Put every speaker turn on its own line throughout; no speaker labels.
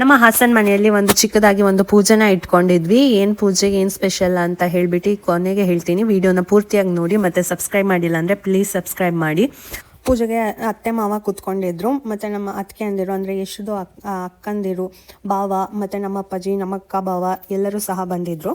ನಮ್ಮ ಹಾಸನ್ ಮನೆಯಲ್ಲಿ ಒಂದು ಚಿಕ್ಕದಾಗಿ ಒಂದು ಪೂಜೆನ ಇಟ್ಕೊಂಡಿದ್ವಿ. ಏನು ಪೂಜೆ ಏನ್ ಸ್ಪೆಷಲ್ ಅಂತ ಹೇಳ್ಬಿಟ್ಟು ಕೊನೆಗೆ ಹೇಳ್ತೀನಿ. ವಿಡಿಯೋನ ಪೂರ್ತಿಯಾಗಿ ನೋಡಿ, ಮತ್ತೆ ಸಬ್ಸ್ಕ್ರೈಬ್ ಮಾಡಿಲ್ಲ ಅಂದ್ರೆ ಪ್ಲೀಸ್ ಸಬ್ಸ್ಕ್ರೈಬ್ ಮಾಡಿ. ಪೂಜೆಗೆ ಅತ್ತೆ ಮಾವ ಕೂತ್ಕೊಂಡಿದ್ರು. ಮತ್ತೆ ನಮ್ಮ ಅತ್ತಿಗೆ ಅಂದಿರು ಅಂದ್ರೆ ಅಕ್ ಅಕ್ಕಂದಿರು, ಭಾವ, ಮತ್ತೆ ನಮ್ಮ ಅಪ್ಪಾಜಿ, ನಮ್ಮ ಅಕ್ಕ ಭಾವ ಎಲ್ಲರೂ ಸಹ ಬಂದಿದ್ರು.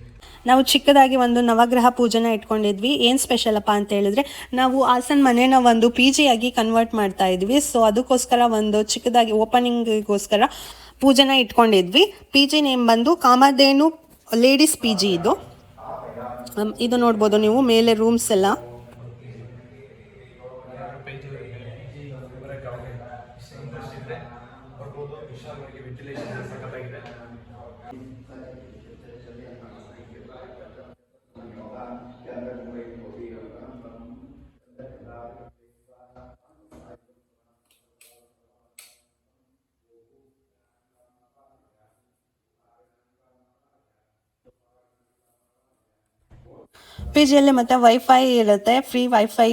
ನಾವು ಚಿಕ್ಕದಾಗಿ ಒಂದು ನವಗ್ರಹ ಪೂಜೆನ ಇಟ್ಕೊಂಡಿದ್ವಿ. ಏನು ಸ್ಪೆಷಲ್ ಅಪ್ಪ ಅಂತ ಹೇಳಿದ್ರೆ, ನಾವು ಹಾಸನ್ ಮನೆನ ಒಂದು ಪಿ ಆಗಿ ಕನ್ವರ್ಟ್ ಮಾಡ್ತಾ ಇದ್ವಿ. ಸೊ ಅದಕ್ಕೋಸ್ಕರ ಒಂದು ಚಿಕ್ಕದಾಗಿ ಓಪನಿಂಗಿಗೋಸ್ಕರ ಪೂಜೆನ ಇಟ್ಕೊಂಡಿದ್ವಿ. ಪಿ ಜಿ ನೇಮ್ ಬಂದು ಕಾಮಧೇನು ಲೇಡೀಸ್ ಪಿ ಜಿ ಇದು. ಇದು ನೋಡ್ಬೋದು ನೀವು, ಮೇಲೆ ರೂಮ್ಸ್ ಎಲ್ಲ. ಪಿ ಜಿಯಲ್ಲಿ ಮತ್ತೆ ವೈಫೈ ಇರುತ್ತೆ ಫ್ರೀ ವೈಫೈ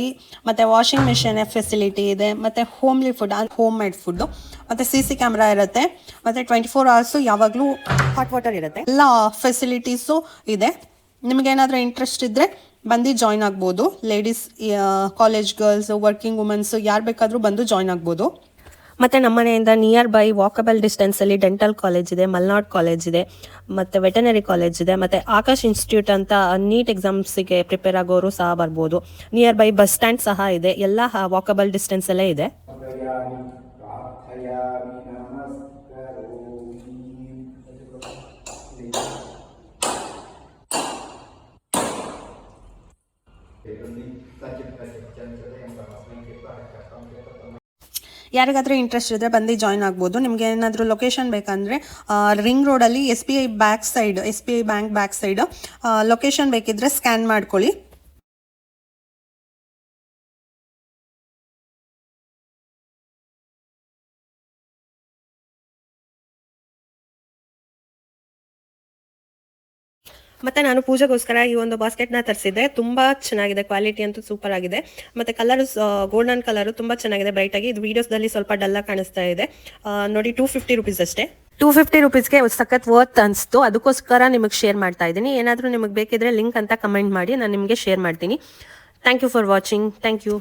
ಮತ್ತೆ ವಾಷಿಂಗ್ ಮಿಷಿನ್ ಫೆಸಿಲಿಟಿ ಇದೆ, ಮತ್ತೆ homely food home made food ಮತ್ತೆ ಸಿ ಸಿ ಕ್ಯಾಮ್ರಾ ಇರುತ್ತೆ, ಮತ್ತೆ ಟ್ವೆಂಟಿ ಫೋರ್ ಅವರ್ಸು ಯಾವಾಗಲೂ ಹಾಟ್ ವಾಟರ್ ಇರುತ್ತೆ. ಎಲ್ಲ ಫೆಸಿಲಿಟೀಸು ಇದೆ. ನಿಮಗೇನಾದರೂ ಇಂಟ್ರೆಸ್ಟ್ ಇದ್ದರೆ ಬಂದು ಜಾಯ್ನ್ ಆಗ್ಬೋದು. Ladies college girls working womens ಯಾರು ಬೇಕಾದರೂ ಬಂದು ಜಾಯ್ನ್ ಆಗ್ಬೋದು. ಮತ್ತೆ ನಮ್ಮ ಮನೆಯಿಂದ ನಿಯರ್ ಬೈ ವಾಕಬಲ್ ಡಿಸ್ಟೆನ್ಸಲ್ಲಿ ಡೆಂಟಲ್ ಕಾಲೇಜ್ ಇದೆ ಮಲ್ನಾಡ್ ಕಾಲೇಜ್ ಇದೆ, ಮತ್ತೆ ವೆಟನರಿ ಕಾಲೇಜ್ ಇದೆ, ಮತ್ತೆ ಆಕಾಶ್ ಇನ್ಸ್ಟಿಟ್ಯೂಟ್ ಅಂತ ನೀಟ್ ಎಕ್ಸಾಮ್ಸಿಗೆ ಪ್ರಿಪೇರ್ ಆಗೋರು ಸಹ ಬರ್ಬೋದು. ನಿಯರ್ ಬೈ ಬಸ್ ಸ್ಟ್ಯಾಂಡ್ ಸಹ ಇದೆ, ಎಲ್ಲ ವಾಕಬಲ್ ಡಿಸ್ಟೆನ್ಸಲ್ಲೇ ಇದೆ. ಯಾರಿಗಾದ್ರೂ ಇಂಟ್ರೆಸ್ಟ್ ಇದ್ದರೆ ಬಂದು ಜಾಯ್ನ್ ಆಗ್ಬೋದು. ನಿಮಗೆ ಏನಾದರೂ ಲೊಕೇಶನ್ ಬೇಕಂದರೆ ರಿಂಗ್ ರೋಡಲ್ಲಿ S B I back side S B I bank back side location ಬೇಕಿದ್ರೆ ಸ್ಕ್ಯಾನ್ ಮಾಡ್ಕೊಳ್ಳಿ. ಮತ್ತೆ ನಾನು ಪೂಜೆಗೋಸ್ಕರ ಈ ಒಂದು ಬಾಸ್ಕೆಟ್ನ ತರಿಸಿದ್ದೆ. ತುಂಬಾ ಚೆನ್ನಾಗಿದೆ ಕ್ವಾಲಿಟಿ ಅಂತೂ ಸೂಪರ್ ಆಗಿದೆ. ಮತ್ತೆ ಕಲರ್ ಗೋಲ್ಡನ್ ಕಲರ್ ತುಂಬಾ ಚೆನ್ನಾಗಿದೆ ಬ್ರೈಟ್ ಆಗಿ. ಇದು ವಿಡಿಯೋಸ್ದಲ್ಲಿ ಸ್ವಲ್ಪ ಡಲ್ ಆಗಿ ಕಾಣಿಸ್ತಾ ಇದೆ. ನೋಡಿ ಟೂ ಫಿಫ್ಟಿ ರುಪೀಸ್ ಅಷ್ಟೇ. ಟೂ ಫಿಫ್ಟಿ ರುಪೀಸ್ಗೆ ಸಖತ್ ವರ್ತ್ ಅನಿಸ್ತು. ಅದಕ್ಕೋಸ್ಕರ ನಿಮಗೆ ಶೇರ್ ಮಾಡ್ತಾ ಇದ್ದೀನಿ. ಏನಾದರೂ ನಿಮಗೆ ಬೇಕಿದ್ರೆ ಲಿಂಕ್ ಅಂತ ಕಮೆಂಟ್ ಮಾಡಿ, ನಾನು ನಿಮಗೆ ಶೇರ್ ಮಾಡ್ತೀನಿ. Thank you for watching thank you